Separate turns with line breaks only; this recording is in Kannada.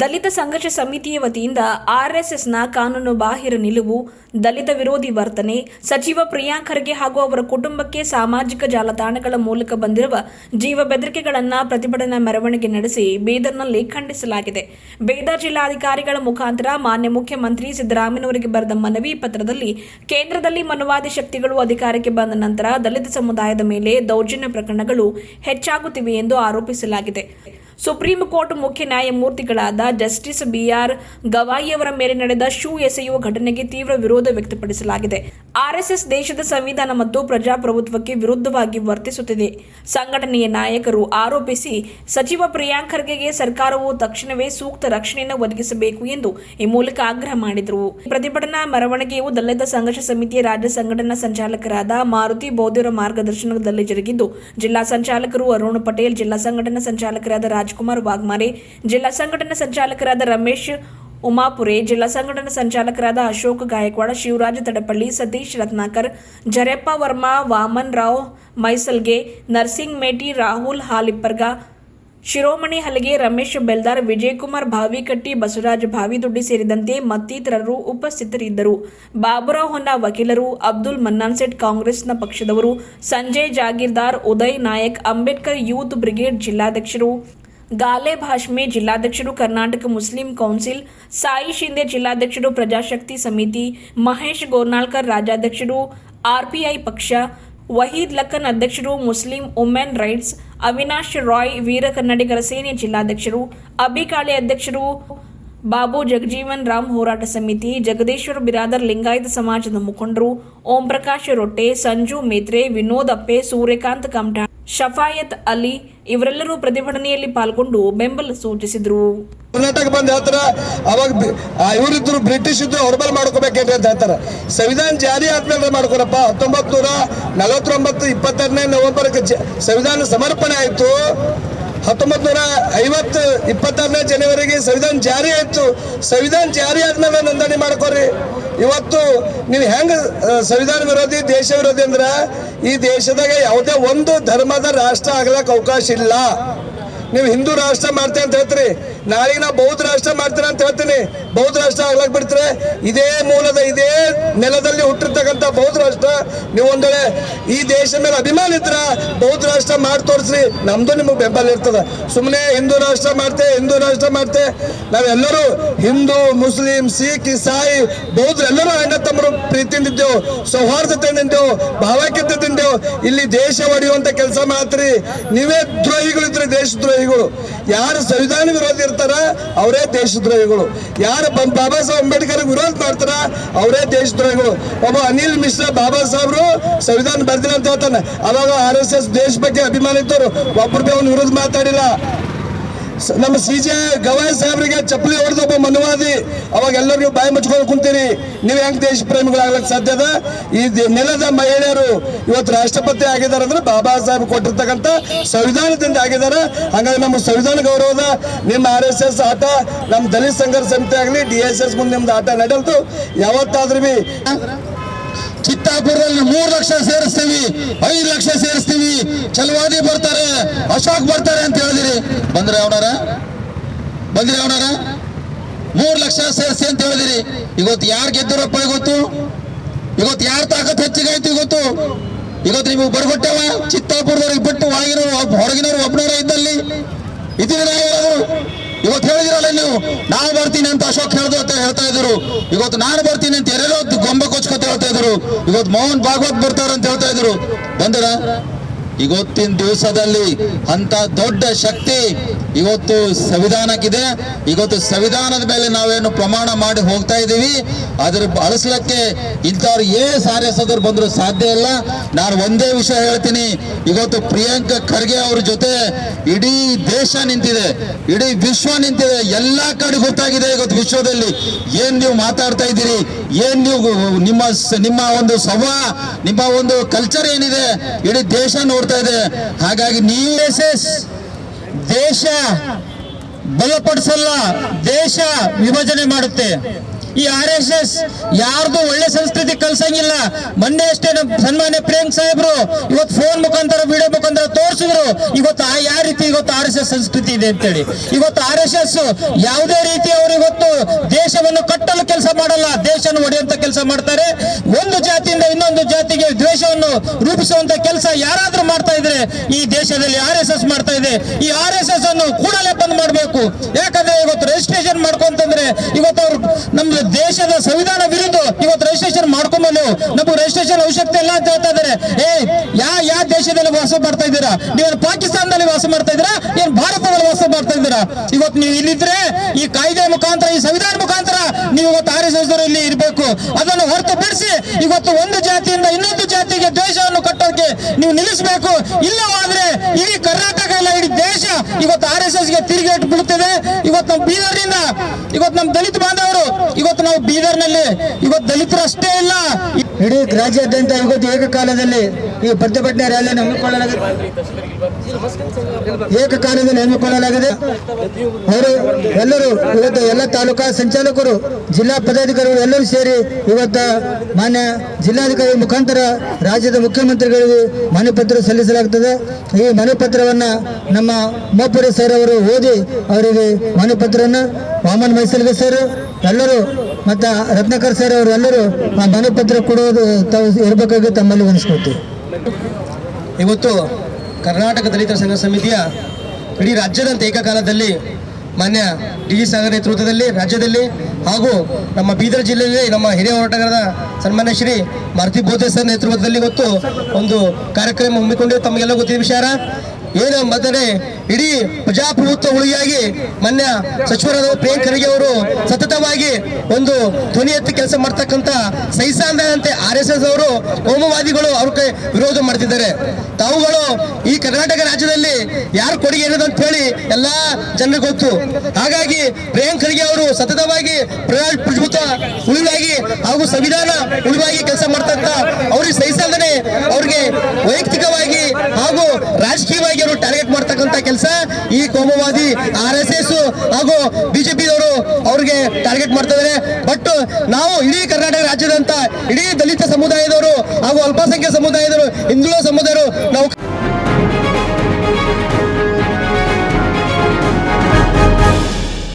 ದಲಿತ ಸಂಘರ್ಷ ಸಮಿತಿಯ ವತಿಯಿಂದ ಆರ್ಎಸ್ಎಸ್ನ ಕಾನೂನು ಬಾಹಿರ ನಿಲುವು, ದಲಿತ ವಿರೋಧಿ ವರ್ತನೆ, ಸಚಿವ ಪ್ರಿಯಾಂಕ್ ಖರ್ಗೆ ಹಾಗೂ ಅವರ ಕುಟುಂಬಕ್ಕೆ ಸಾಮಾಜಿಕ ಜಾಲತಾಣಗಳ ಮೂಲಕ ಬಂದಿರುವ ಜೀವ ಬೆದರಿಕೆಗಳನ್ನು ಪ್ರತಿಭಟನಾ ಮೆರವಣಿಗೆ ನಡೆಸಿ ಬೀದರ್ನಲ್ಲಿ ಖಂಡಿಸಲಾಗಿದೆ. ಬೀದರ್ ಜಿಲ್ಲಾಧಿಕಾರಿಗಳ ಮುಖಾಂತರ ಮಾನ್ಯ ಮುಖ್ಯಮಂತ್ರಿ ಸಿದ್ದರಾಮಯ್ಯನವರಿಗೆ ಬರೆದ ಮನವಿ ಪತ್ರದಲ್ಲಿ ಕೇಂದ್ರದಲ್ಲಿ ಮನುವಾದಿ ಶಕ್ತಿಗಳು ಅಧಿಕಾರಕ್ಕೆ ಬಂದ ನಂತರ ದಲಿತ ಸಮುದಾಯದ ಮೇಲೆ ದೌರ್ಜನ್ಯ ಪ್ರಕರಣಗಳು ಹೆಚ್ಚಾಗುತ್ತಿವೆ ಎಂದು ಆರೋಪಿಸಲಾಗಿದೆ. ಸುಪ್ರೀಂ ಕೋರ್ಟ್ ಮುಖ್ಯ ನ್ಯಾಯಮೂರ್ತಿಗಳಾದ ಜಸ್ಟಿಸ್ ಬಿಆರ್ ಗವಾಯಿಯವರ ಮೇಲೆ ನಡೆದ ಶೂ ಎಸೆಯುವ ಘಟನೆಗೆ ತೀವ್ರ ವಿರೋಧ ವ್ಯಕ್ತಪಡಿಸಲಾಗಿದೆ. ಆರ್ಎಸ್ಎಸ್ ದೇಶದ ಸಂವಿಧಾನ ಮತ್ತು ಪ್ರಜಾಪ್ರಭುತ್ವಕ್ಕೆ ವಿರುದ್ಧವಾಗಿ ವರ್ತಿಸುತ್ತಿದೆ. ಸಂಘಟನೆಯ ನಾಯಕರು ಆರೋಪಿಸಿ, ಸಚಿವ ಪ್ರಿಯಾಂಕ್ ಖರ್ಗೆಗೆ ಸರ್ಕಾರವು ತಕ್ಷಣವೇ ಸೂಕ್ತ ರಕ್ಷಣೆಯನ್ನು ಒದಗಿಸಬೇಕು ಎಂದು ಈ ಮೂಲಕ ಆಗ್ರಹ ಮಾಡಿದರು. ಪ್ರತಿಭಟನಾ ಮೆರವಣಿಗೆಯು ದಲಿತ ಸಂಘರ್ಷ ಸಮಿತಿಯ ರಾಜ್ಯ ಸಂಘಟನಾ ಸಂಚಾಲಕರಾದ ಮಾರುತಿ ಬೌದ್ಧರ ಮಾರ್ಗದರ್ಶನದಲ್ಲಿ ಜರುಗಿದ್ದು, ಜಿಲ್ಲಾ ಸಂಚಾಲಕರು ಅರುಣ್ ಪಟೇಲ್, ಜಿಲ್ಲಾ ಸಂಘಟನಾ ಸಂಚಾಲಕರಾದ ರಾಜ್ಕುಮಾರ್ ವಾಗ್ಮಾರೆ, ಜಿಲ್ಲಾ ಸಂಘಟನಾ ಸಂಚಾಲಕರಾದ ರಮೇಶ್ ಉಮಾಪುರೆ ಜಿಲ್ಲಾ ಸಂಘಟನಾ ಸಂಚಾಲಕರಾದ ಅಶೋಕ್ ಗಾಯಕ್ವಾಡ, ಶಿವರಾಜ್ ತಡಪಳ್ಳಿ, ಸತೀಶ್ ರತ್ನಾಕರ್, ಜರೆಪ್ಪ ವರ್ಮಾ, ವಾಮನ್ ರಾವ್, ಮೈಸಲ್ಗೆ ನರ್ಸಿಂಗ್ ಮೇಟಿ, ರಾಹುಲ್ ಹಾಲಿಪ್ಪರ್ಗ, ಶಿರೋಮಣಿ ಹಲಗೆ, ರಮೇಶ್ ಬೆಲ್ದಾರ್, ವಿಜಯಕುಮಾರ್ ಭಾವಿಕಟ್ಟಿ, ಬಸವರಾಜ್ ಭಾವಿದುಡ್ಡಿ ಸೇರಿದಂತೆ ಮತ್ತಿತರರು ಉಪಸ್ಥಿತರಿದ್ದರು. ಬಾಬುರಾವ್ ಹೊನ್ನ ವಕೀಲರು, ಅಬ್ದುಲ್ ಮನ್ನಾನ್ ಸೆಟ್ ಕಾಂಗ್ರೆಸ್ನ ಪಕ್ಷದವರು, ಸಂಜಯ್ ಜಾಗೀರ್ದಾರ್, ಉದಯ್ ನಾಯಕ್, ಅಂಬೇಡ್ಕರ್ ಯೂತ್ ಬ್ರಿಗೇಡ್ ಜಿಲ್ಲಾಧ್ಯಕ್ಷರು ಗಾಲೆ ಭಾಷ್ಮೆ ಜಿಲ್ಲಾಧ್ಯಕ್ಷರು ಕರ್ನಾಟಕ ಮುಸ್ಲಿಂ ಕೌನ್ಸಿಲ್, ಸಾಯಿ ಶಿಂದೆ ಜಿಲ್ಲಾಧ್ಯಕ್ಷರು ಪ್ರಜಾಶಕ್ತಿ ಸಮಿತಿ, ಮಹೇಶ್ ಗೋರ್ನಾಳ್ಕರ್ ರಾಜ್ಯಾಧ್ಯಕ್ಷರು, ಆರ್ಪಿಐ ಪಕ್ಷ, ವಹೀದ್ ಲಖನ್ ಅಧ್ಯಕ್ಷರು Muslim women rights, Avinash Rai ವೀರ ಕನ್ನಡಿಗರ ಸೇನೆ ಜಿಲ್ಲಾಧ್ಯಕ್ಷರು ಅಬಿಕಾಳೆ ಅಧ್ಯಕ್ಷರು ಬಾಬು ಜಗಜೀವನ್ ರಾಮ್ ಹೋರಾಟ ಸಮಿತಿ, ಜಗದೀಶ್ವರ ಬಿರಾದರ್ ಲಿಂಗಾಯತ ಸಮಾಜದ ಮುಖಂಡರು ಓಂ ಪ್ರಕಾಶ್ ರೊಟ್ಟೆ, ಸಂಜು ಮೇತ್ರೆ, ವಿನೋದ್ ಅಪ್ಪೆ, ಸೂರ್ಯಕಾಂತ್ ಕಮಟಾ ಶಫಾಯತ್ ಅಲಿ ಇವರೆಲ್ಲರೂ ಪ್ರತಿಭಟನೆಯಲ್ಲಿ ಪಾಲ್ಗೊಂಡು ಬೆಂಬಲ ಸೂಚಿಸಿದರು.
ಕರ್ನಾಟಕ ಬಂದ್ ಹೇಳ್ತಾರ, ಅವಾಗ ಇವರಿದ್ರು ಬ್ರಿಟಿಷ್ ಇದ್ರು ಅವ್ರ ಮೇಲೆ ಮಾಡ್ಕೋಬೇಕೇನ್ರಿ ಅಂತ ಹೇಳ್ತಾರ. ಸಂವಿಧಾನ ಜಾರಿ ಆದ್ಮೇಲೆ ಮಾಡ್ಕೋರಪ್ಪ ಹತ್ತೊಂಬತ್ ನೂರ ನಲವತ್ತೊಂಬತ್ತು, ಇಪ್ಪತ್ತೆರಡನೇ ನವೆಂಬರ್ ಸಂವಿಧಾನ ಸಮರ್ಪಣೆ ಆಯ್ತು. ಹತ್ತೊಂಬತ್ ನೂರ ಐವತ್ತು ಇಪ್ಪತ್ತಾರನೇ ಜನವರಿಗೆ ಸಂವಿಧಾನ ಜಾರಿ ಆಯಿತು. ಸಂವಿಧಾನ ಜಾರಿ ಆದ್ಮೇಲೆ ನೋಂದಣಿ ಮಾಡ್ಕೋರಿ. ಇವತ್ತು ನೀವು ಹೆಂಗೆ ಸಂವಿಧಾನ ವಿರೋಧಿ, ದೇಶ ವಿರೋಧಿ ಅಂದ್ರೆ ಈ ದೇಶದಾಗ ಯಾವುದೇ ಒಂದು ಧರ್ಮದ ರಾಷ್ಟ್ರ ಆಗ್ಲಕ್ಕೆ ಅವಕಾಶ ಇಲ್ಲ. ನೀವು ಹಿಂದೂ ರಾಷ್ಟ್ರ ಮಾಡ್ತೇವೆ ಅಂತ ಹೇಳ್ತೀರಿ ನಾಳೆಗೆ ನಾವು ಬೌದ್ಧ ರಾಷ್ಟ್ರ ಮಾಡ್ತೀರ ಅಂತ ಹೇಳ್ತೀನಿ. ಬೌದ್ಧ ರಾಷ್ಟ್ರ ಆಗ್ಲಕ್ ಬಿಡ್ತಾರೆ? ಇದೇ ಮೂಲದ ಇದೇ ನೆಲದಲ್ಲಿ ಹುಟ್ಟಿರ್ತಕ್ಕಂಥ ಬೌದ್ಧ ರಾಷ್ಟ್ರ. ನೀವು ಒಂದೊಳ್ಳೆ ಈ ದೇಶ ಮೇಲೆ ಅಭಿಮಾನ ಇದ್ರ, ಬೌದ್ಧ ರಾಷ್ಟ್ರ ಮಾಡಿ ತೋರಿಸ್ರಿ. ನಮ್ದು ನಿಮಗೆ ಬೆಂಬಲ ಇರ್ತದೆ. ಸುಮ್ಮನೆ ಹಿಂದೂ ರಾಷ್ಟ್ರ ಮಾಡ್ತೆ, ಹಿಂದೂ ರಾಷ್ಟ್ರ ಮಾಡ್ತೆ. ನಾವೆಲ್ಲರೂ ಹಿಂದೂ, ಮುಸ್ಲಿಂ, ಸಿಖ್, ಇಸಾಯಿ ಬೌದ್ಧ ಎಲ್ಲರೂ ಸೌಹಾರ್ದ ತಮ್ಮರು ಪ್ರೀತಿಯಿಂದ ಇದ್ದೇವು ಸೌಹಾರ್ದತೆಯಿಂದ ಇದ್ದೇವು ಭಾವೈಕ್ಯತೆಯಿಂದ ಇದ್ದೇವು ಇಲ್ಲಿ ದೇಶ ಒಡೆಯುವಂತ ಕೆಲಸ ಮಾಡ್ತೀರಿ ನೀವೇ ದ್ರೋಹಿಗಳು ದೇಶ ದೇಶದ್ರೋಹಿಗಳು. ಯಾರು ಸಂವಿಧಾನ ವಿರೋಧ ಇರ್ತಾರ, ಅವರೇ ದೇಶದ್ರೋಹಿಗಳು. ಯಾರು ಬಾಬಾ ಸಾಹೇಬ್ ಅಂಬೇಡ್ಕರ್ ವಿರೋಧ ಮಾಡ್ತಾರ, ಅವರೇ ದೇಶದ್ರೋಹಿಗಳು. ಒಬ್ಬ ಅನಿಲ್ ಮಿಶ್ರಾ, ಬಾಬಾ ಸಾಹೇಬ್ರು ಸಂವಿಧಾನ ಬರ್ದಿಲ್ಲ ಅಂತ ಹೇಳ್ತಾನೆ. ಅವಾಗ ಆರ್ ಎಸ್ ಎಸ್ ದೇಶ ಬಗ್ಗೆ ಅಭಿಮಾನ ಇದ್ದವರು ಒಬ್ಬರು ಅವ್ನ ವಿರೋಧ ಮಾತಾಡಿಲ್ಲ. ನಮ್ಮ ಸಿ ಜೆ ಗವಾಯ್ ಸಾಹೇಬ್ರಿಗೆ ಚಪ್ಪಲಿ ಹೊಡೆದ ಒಬ್ಬ ಮನುವಾದಿ, ಅವಾಗ ಎಲ್ಲರಿಗೂ ಬಾಯಿ ಮುಚ್ಕೊಂಡು ಕುಂತೀರಿ ನೀವು ಹೆಂಗ್ ದೇಶ ಪ್ರೇಮಿಗಳಾಗ್ಲಕ್ ಸಾಧ್ಯದ ಈ ನೆಲದ ಮಹಿಳೆಯರು ಇವತ್ತು ರಾಷ್ಟ್ರಪತಿ ಆಗಿದ್ದಾರೆ ಅಂದ್ರೆ ಬಾಬಾ ಸಾಹೇಬ್ ಕೊಟ್ಟಿರ್ತಕ್ಕಂಥ ಸಂವಿಧಾನದಿಂದ ಆಗಿದ್ದಾರೆ. ಹಾಗಾಗಿ ನಮ್ಮ ಸಂವಿಧಾನ ಗೌರವದ ನಿಮ್ಮ ಆರ್ ಎಸ್ ಎಸ್ ಆಟ, ನಮ್ಮ ದಲಿತ ಸಂಘರ್ಷ ಸಮಿತಿ ಆಗಲಿ, ಡಿ ಎಸ್ ಎಸ್ ಮುಂದೆ ನಿಮ್ದು ಆಟ ನಡೆಯಲ್ತು ಯಾವತ್ತಾದ್ರೂ ಬಿ
ಮೂರ್ ಲಕ್ಷ ಸೇರಿಸ್ತೀವಿ, ಐದು ಲಕ್ಷ ಸೇರಿಸ್ತೀವಿ. ಚಲವಾದಿ ಬರ್ತಾರೆ, ಅಶೋಕ್ ಬರ್ತಾರೆ ಅಂತ ಹೇಳಿದಿರಿ. ಬಂದ್ರೆ ಅವನಾರ ಬಂದ್ರಿ ಅವನಾರ ಮೂರು ಲಕ್ಷ ಸೇರಿಸಿ ಅಂತ ಹೇಳಿದಿರಿ. ಇವತ್ತು ಯಾರು ಗೆದ್ದರಪ್ಪ ಇವತ್ತು? ಇವತ್ತು ಯಾರ ತಾಕತ್ ಹೆಚ್ಚಿಗಾಯ್ತು ಇವತ್ತು? ಇವತ್ತು ನಿಮಗೆ ಬರ್ಬಿಟ್ಟವ? ಚಿತ್ತಾಪುರದವ್ರಿಗೆ ಬಿಟ್ಟು ಒಳಗಿನವ್ರು ಹೊರಗಿನವ್ರು ಒಬ್ಬನವರ ಇದ್ದಲ್ಲಿ. ಇದೀವಿ ಇವತ್ತು ಹೇಳಿದಿರಲ್ಲ ನೀವು ನಾವು ಬರ್ತೀನಿ ಅಂತ ಅಶೋಕ್ ಹೇಳ್ದು ಅಂತ ಹೇಳ್ತಾ ಇದ್ರು ಇವತ್ತು ನಾನು ಬರ್ತೀನಿ ಅಂತ ಎರಡೋ ಗೊಂಬೆ ಕೊಚ್ಕೊತ ಹೇಳ್ತಾ ಇದ್ರು ಇವತ್ತು ಮೋಹನ್ ಭಾಗವತ್ ಬರ್ತಾರೆ ಅಂತ ಹೇಳ್ತಾ ಇದ್ರು ಬಂದಿರ ಇವತ್ತಿನ ದಿವಸದಲ್ಲಿ ಅಂತ ದೊಡ್ಡ ಶಕ್ತಿ ಇವತ್ತು ಸಂವಿಧಾನಕ್ಕಿದೆ. ಇವತ್ತು ಸಂವಿಧಾನದ ಮೇಲೆ ನಾವೇನು ಪ್ರಮಾಣ ಮಾಡಿ ಹೋಗ್ತಾ ಇದ್ದೀವಿ. ಅದ್ರ ಬಳಸ್ಲಿಕ್ಕೆ ಇಂಥವ್ರು ಏ ಸಾರಿಸೋದ್ರು ಬಂದ್ರು ಸಾಧ್ಯ ಇಲ್ಲ. ನಾನು ಒಂದೇ ವಿಷಯ ಹೇಳ್ತೀನಿ. ಇವತ್ತು ಪ್ರಿಯಾಂಕ ಖರ್ಗೆ ಅವ್ರ ಜೊತೆ ಇಡೀ ದೇಶ ನಿಂತಿದೆ. ಇಡೀ ವಿಶ್ವ ನಿಂತಿದೆ. ಎಲ್ಲಾ ಕಡೆ ಗೊತ್ತಾಗಿದೆ ಇವತ್ತು ವಿಶ್ವದಲ್ಲಿ. ಏನ್ ನೀವು ಮಾತಾಡ್ತಾ ಇದ್ದೀರಿ? ಏನ್ ನೀವು ನಿಮ್ಮ ನಿಮ್ಮ ಒಂದು ಸಭ ನಿಮ್ಮ ಒಂದು ಕಲ್ಚರ್ ಏನಿದೆ? ಇಡೀ ದೇಶ ನೋಡ್ತಾ ಇದೆ. ಹಾಗಾಗಿ ನೀವು ದೇಶ ಬಲಪಡಿಸಲ್ಲ ದೇಶ ವಿಭಜನೆ ಮಾಡುತ್ತೆ.
ಈ ಆರ್ ಎಸ್ ಎಸ್ ಯಾರ್ದು ಒಳ್ಳೆ ಸಂಸ್ಕೃತಿ ಕಲ್ಸಂಗಿಲ್ಲ. ಮೊನ್ನೆ ಅಷ್ಟೇ ನಮ್ಮ ಸನ್ಮಾನ್ಯ ಪ್ರೇಮ್ ಸಾಹೇಬ್ರು ಇವತ್ತು ಫೋನ್ ಮುಖಾಂತರ ವಿಡಿಯೋ ಮುಖಾಂತರ ತೋರಿಸಿದ್ರು. ಇವತ್ತು ಆ ಯಾವ ರೀತಿ ಇವತ್ತು ಆರ್ ಎಸ್ ಎಸ್ ಸಂಸ್ಕೃತಿ ಇದೆ ಅಂತೇಳಿ. ಇವತ್ತು ಆರ್ ಎಸ್ ಎಸ್ ಯಾವುದೇ ರೀತಿ ಅವರು ಇವತ್ತು ದೇಶವನ್ನು ಕಟ್ಟಲು ಕೆಲಸ ಮಾಡಲ್ಲ. ದೇಶವನ್ನು ಒಡೆಯುವಂತ ಕೆಲಸ ಮಾಡ್ತಾರೆ. ಒಂದು ಜಾತಿಯಿಂದ ಇನ್ನೊಂದು ಜಾತಿಗೆ ದ್ವೇಷವನ್ನು ರೂಪಿಸುವಂತ ಕೆಲಸ ಯಾರಾದ್ರೂ ಮಾಡ್ತಾ ಇದ್ರೆ ಈ ದೇಶದಲ್ಲಿ ಆರ್ ಎಸ್ ಎಸ್ ಮಾಡ್ತಾ ಇದೆ. ಈ ಆರ್ ಎಸ್ ಎಸ್ ಅನ್ನು ಕೂಡಲೇ ಬಂದ್ ಮಾಡಬೇಕು. ಯಾಕಂದ್ರೆ ಇವತ್ತು ರಿಜಿಸ್ಟ್ರೇಷನ್ ಮಾಡ್ಕೊಂತಂದ್ರೆ ಇವತ್ತು ಅವ್ರು ದೇಶದ ಸಂವಿಧಾನ ವಿರುದ್ಧ ಇವತ್ತು ರಿಜಿಸ್ಟ್ರೇಷನ್ ಮಾಡ್ಕೊಂಬಲ್ಲ ನಮಗೆ ರಿಜಿಸ್ಟ್ರೇಷನ್ ಅವಶ್ಯಕತೆ ಇಲ್ಲ ಅಂತ ಹೇಳ್ತಾ ಇದಾರೆ ಏ ಯಾ ಯಾವ ದೇಶದಲ್ಲಿ ವಾಸ ಮಾಡ್ತಾ ಇದ್ದೀರಾ? ನೀವು ಪಾಕಿಸ್ತಾನದಲ್ಲಿ ವಾಸ ಮಾಡ್ತಾ ಇದ್ದೀರಾ? ಏನ್ ಭಾರತದಲ್ಲಿ ವಾಸ ಮಾಡ್ತಾ ಇದ್ದೀರಾ? ಇವತ್ತು ನೀವು ಇಲ್ಲಿದ್ರೆ ಈ ಕಾಯ್ದೆ ಮುಖಾಂತರ, ಈ ಸಂವಿಧಾನ ಮುಖಾಂತರ ನೀವು ಇವತ್ತು ಆರ್ ಎಸ್ ಎಸ್ ಇಲ್ಲಿ ಇರಬೇಕು. ಅದನ್ನು ಹೊರತು ಬಿಡಿಸಿ ಇವತ್ತು ಒಂದು ಜಾತಿಯಿಂದ ಇನ್ನೊಂದು ಜಾತಿಗೆ ದ್ವೇಷವನ್ನು ಕಟ್ಟೋಕೆ ನೀವು ನಿಲ್ಲಿಸಬೇಕು. ಇಲ್ಲವಾದ್ರೆ ಇಡೀ ಕರ್ನಾಟಕ ಇವತ್ತು ಆರ್ ಎಸ್ ಎಸ್ಗೆ ತಿರುಗೇಟು ಬೀಳುತ್ತಿದೆ ಇವತ್ತು ನಮ್ಮ ಬೀದರ್ನಿಂದ, ಇವತ್ತು ನಮ್ಮ ದಲಿತ ಬಾಂಧವರು, ಇವತ್ತು ನಾವು ಬೀದರ್ನಲ್ಲಿ, ಇವತ್ತು ದಲಿತರು ಅಷ್ಟೇ ಇಲ್ಲ
ಇಡೀ ರಾಜ್ಯಾದ್ಯಂತ ಇವತ್ತು ಏಕಕಾಲದಲ್ಲಿ ಈ ಪ್ರತಿಭಟನೆ ರ್ಯಾಲಿಯನ್ನು ಹಮ್ಮಿಕೊಳ್ಳಲಾಗಿದೆ. ಏಕಕಾಲದಲ್ಲಿ ಹಮ್ಮಿಕೊಳ್ಳಲಾಗಿದೆ. ಅವರು ಎಲ್ಲರೂ ಇವತ್ತು ಎಲ್ಲ ತಾಲೂಕಾ ಸಂಚಾಲಕರು, ಜಿಲ್ಲಾ ಪದಾಧಿಕಾರಿಗಳು ಎಲ್ಲರೂ ಸೇರಿ ಇವತ್ತು ಮಾನ್ಯ ಜಿಲ್ಲಾಧಿಕಾರಿ ಮುಖಾಂತರ ರಾಜ್ಯದ ಮುಖ್ಯಮಂತ್ರಿಗಳಿಗೆ ಮಾನಿಪತ್ರ ಪತ್ರ ಸಲ್ಲಿಸಲಾಗುತ್ತದೆ ಈ ಮಾನಿಪತ್ರವನ್ನು ನಮ್ಮ ಮೋಪುರಿ ಸರ್ ಅವರು ಓದಿ ಅವರಿಗೆ ಮನೆ ಪತ್ರವನ್ನು ವಾಮನ್ ಮೈಸಲ್ಗೆ ಸರ್. ಎಲ್ಲರೂ ಮತ್ತು ರತ್ನಾಕರ್ ಸರ್ ಅವರು ಎಲ್ಲರೂ ಆ ಮನವಿ ಪತ್ರ ಕೊಡುವುದು ತಾವು ಇರಬೇಕಾಗಿ ತಮ್ಮಲ್ಲಿ ಅನಿಸ್ಕೊಳ್ತೀವಿ
ಇವತ್ತು ಕರ್ನಾಟಕ ದಲಿತರ ಸಂಘ ಸಮಿತಿಯ ಇಡೀ ರಾಜ್ಯದಂತ ಏಕಕಾಲದಲ್ಲಿ ಮಾನ್ಯ ಡಿ ಜಿ ಸಾಗರ್ ನೇತೃತ್ವದಲ್ಲಿ ರಾಜ್ಯದಲ್ಲಿ ಹಾಗೂ ನಮ್ಮ ಬೀದರ್ ಜಿಲ್ಲೆಯಲ್ಲಿ ನಮ್ಮ ಹಿರಿಯ ಹೋರಾಟಗಾರದ ಸನ್ಮಾನ್ಯ ಶ್ರೀ ಮಾರುತಿ ಬೋಧೆ ಸರ್ ನೇತೃತ್ವದಲ್ಲಿ ಇವತ್ತು ಒಂದು ಕಾರ್ಯಕ್ರಮ ಹಮ್ಮಿಕೊಂಡು ತಮಗೆಲ್ಲ ಗೊತ್ತಿದ್ದ ವಿಚಾರ ಏನು ಮೊದಲೇ ಇಡೀ ಪ್ರಜಾಪ್ರಭುತ್ವ ಉಳಿಯಾಗಿ ಮಾನ್ಯ ಸಚಿವರಾದ ಪ್ರಿಯಾಂಕ್ ಖರ್ಗೆ ಅವರು ಸತತವಾಗಿ ಒಂದು ಧ್ವನಿ ಎತ್ತಿ ಕೆಲಸ ಮಾಡ್ತಕ್ಕಂತ ಸಹಿಸಾಂಧನಂತೆ ಆರ್ ಎಸ್ ಎಸ್ ಅವರು ಕೋಮುವಾದಿಗಳು ಕೈ ವಿರೋಧ ಮಾಡ್ತಿದ್ದಾರೆ. ತಾವುಗಳು ಈ ಕರ್ನಾಟಕ ರಾಜ್ಯದಲ್ಲಿ ಯಾರು ಕೊಡುಗೆ ಏನದ ಅಂತ ಹೇಳಿ ಎಲ್ಲಾ ಜನರಿಗೆ ಗೊತ್ತು. ಹಾಗಾಗಿ ಪ್ರಿಯಾಂಕ್ ಖರ್ಗೆ ಅವರು ಸತತವಾಗಿ ಪ್ರಜಾಪ್ರಭುತ್ವ ಉಳಿವಾಗಿ ಹಾಗೂ ಸಂವಿಧಾನ ಉಳಿವಾಗಿ ಕೆಲಸ ಮಾಡ್ತಕ್ಕಂಥ ಅವ್ರಿಗೆ ಸಹಿಸಲ್ದೇ ಅವ್ರಿಗೆ ವೈಯಕ್ತಿಕವಾಗಿ ಹಾಗೂ ರಾಜಕೀಯವಾಗಿ ಅವರು ಟಾರ್ಗೆಟ್ ಮಾಡ್ತಕ್ಕಂಥ ಕೆಲಸ ಈ ಕೋಮುವಾದಿ ಆರ್ ಎಸ್ ಎಸ್ ಹಾಗೂ ಬಿಜೆಪಿಯವರು ಅವ್ರಿಗೆ ಟಾರ್ಗೆಟ್ ಮಾಡ್ತಾ ಇದ್ದಾರೆ ಬಟ್ ನಾವು ಇಡೀ ಕರ್ನಾಟಕ ರಾಜ್ಯದಂತ ಇಡೀ ದಲಿತ ಸಮುದಾಯದವರು ಹಾಗೂ ಅಲ್ಪಸಂಖ್ಯಾತ ಸಮುದಾಯದವರು ಹಿಂದುಳಿದ ಸಮುದಾಯರು ನಾವು